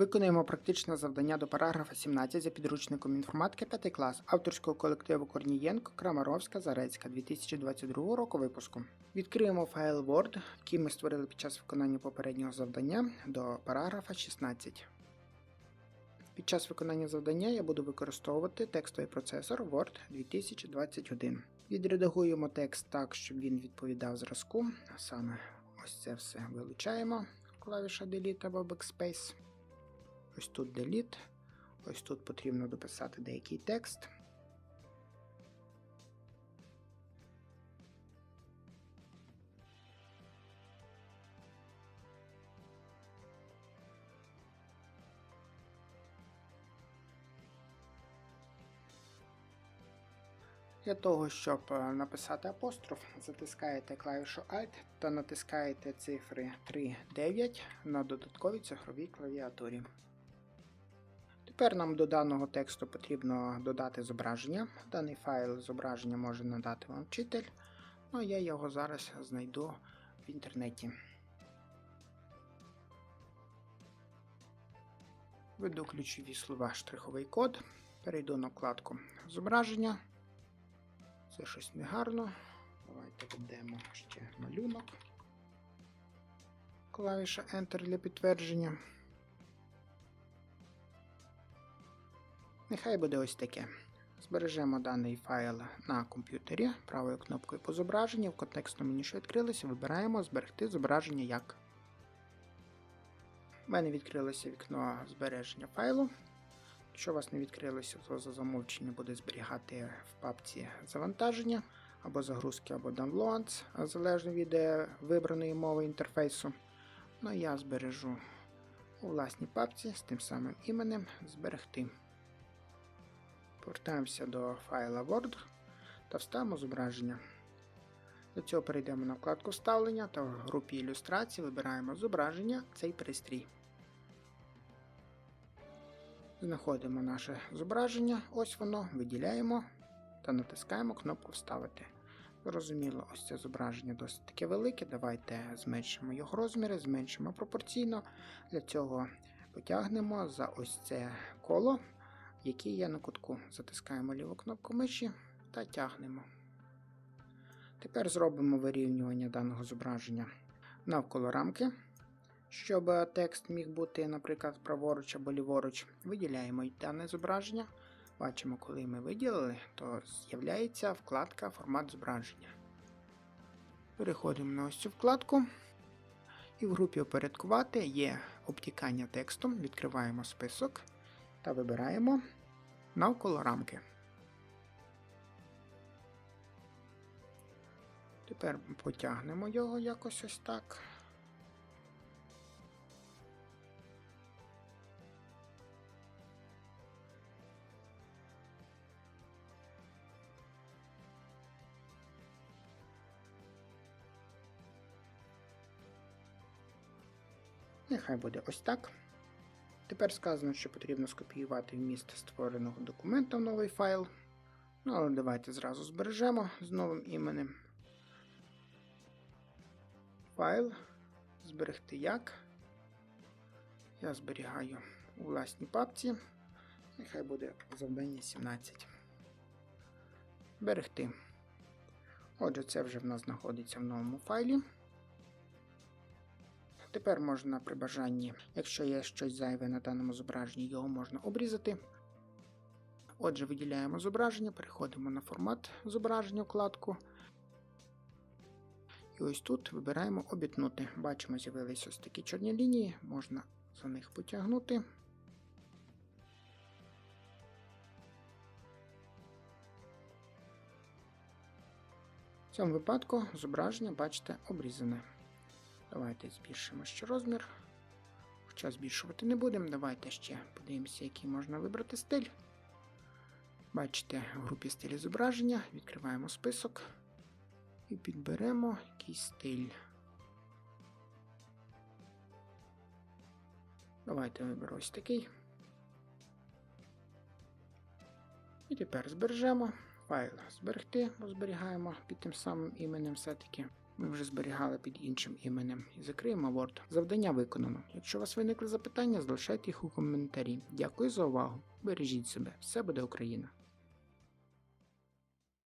Виконуємо практичне завдання до параграфа 17 за підручником інформатики 5 клас авторського колективу Корнієнко, Крамаровська, Зарецька 2022 року випуску. Відкриємо файл Word, який ми створили під час виконання попереднього завдання до параграфа 16. Під час виконання завдання я буду використовувати текстовий процесор Word 2021. Відредагуємо текст так, щоб він відповідав зразку. Саме ось це все вилучаємо. Клавіша Delete або Backspace. Ось тут Delete. Ось тут потрібно дописати деякий текст. Для того, щоб е, написати апостроф, затискаєте клавішу Alt та натискаєте цифри 3, 9 на додатковій цифровій клавіатурі. Тепер нам до даного тексту потрібно додати зображення. Даний файл зображення може надати вам вчитель, ну я його зараз знайду в інтернеті. Введу ключові слова штриховий код, перейду на вкладку зображення. Це щось негарно. Давайте введемо ще малюнок. Клавіша Enter для підтвердження. Нехай буде ось таке. Збережемо даний файл на комп'ютері правою кнопкою по зображенню. В контекстному меню, що відкрилося, вибираємо Зберегти зображення як. У мене відкрилося вікно збереження файлу. Якщо у вас не відкрилося, то за замовчення буде зберігати в папці завантаження або загрузки, або downloads, залежно від е, вибраної мови інтерфейсу. Ну я збережу у власній папці з тим самим іменем зберегти. Повертаємося до файла Word та вставимо зображення. До цього перейдемо на вкладку Вставлення та в групі ілюстрації вибираємо зображення цей пристрій. Знаходимо наше зображення, ось воно, виділяємо та натискаємо кнопку Вставити. Зрозуміло, ось це зображення досить таке велике. Давайте зменшимо його розміри, зменшимо пропорційно. Для цього потягнемо за ось це коло, яке є на кутку. Затискаємо ліву кнопку миші та тягнемо. Тепер зробимо вирівнювання даного зображення навколо рамки. Щоб текст міг бути, наприклад, праворуч або ліворуч, виділяємо дане зображення. Бачимо, коли ми виділили, то з'являється вкладка Формат зображення. Переходимо на ось цю вкладку. І в групі Опорядкувати є обтікання текстом. Відкриваємо список та вибираємо навколо рамки. Тепер потягнемо його якось ось так. Нехай буде ось так. Тепер сказано, що потрібно скопіювати вміст створеного документа в новий файл. Ну, але давайте зразу збережемо з новим іменем. Файл. Зберегти як. Я зберігаю у власній папці. Нехай буде завдання 17. Зберегти. Отже, це вже в нас знаходиться в новому файлі. Тепер можна при бажанні, якщо є щось зайве на даному зображенні, його можна обрізати. Отже, виділяємо зображення, переходимо на формат зображення вкладку. І ось тут вибираємо обітнути. Бачимо, з'явилися ось такі чорні лінії, можна за них потягнути. В цьому випадку зображення, бачите, обрізане. Давайте збільшимо ще розмір. Хоча збільшувати не будемо. Давайте ще подивимося, який можна вибрати стиль. Бачите, в групі стилі зображення. Відкриваємо список і підберемо якийсь стиль. Давайте виберу ось такий. І тепер збережемо. Файл зберегти, бо зберігаємо під тим самим іменем все-таки. Ми вже зберігали під іншим іменем і закриємо Word. Завдання виконано. Якщо у вас виникли запитання, залишайте їх у коментарі. Дякую за увагу. Бережіть себе. Все буде Україна!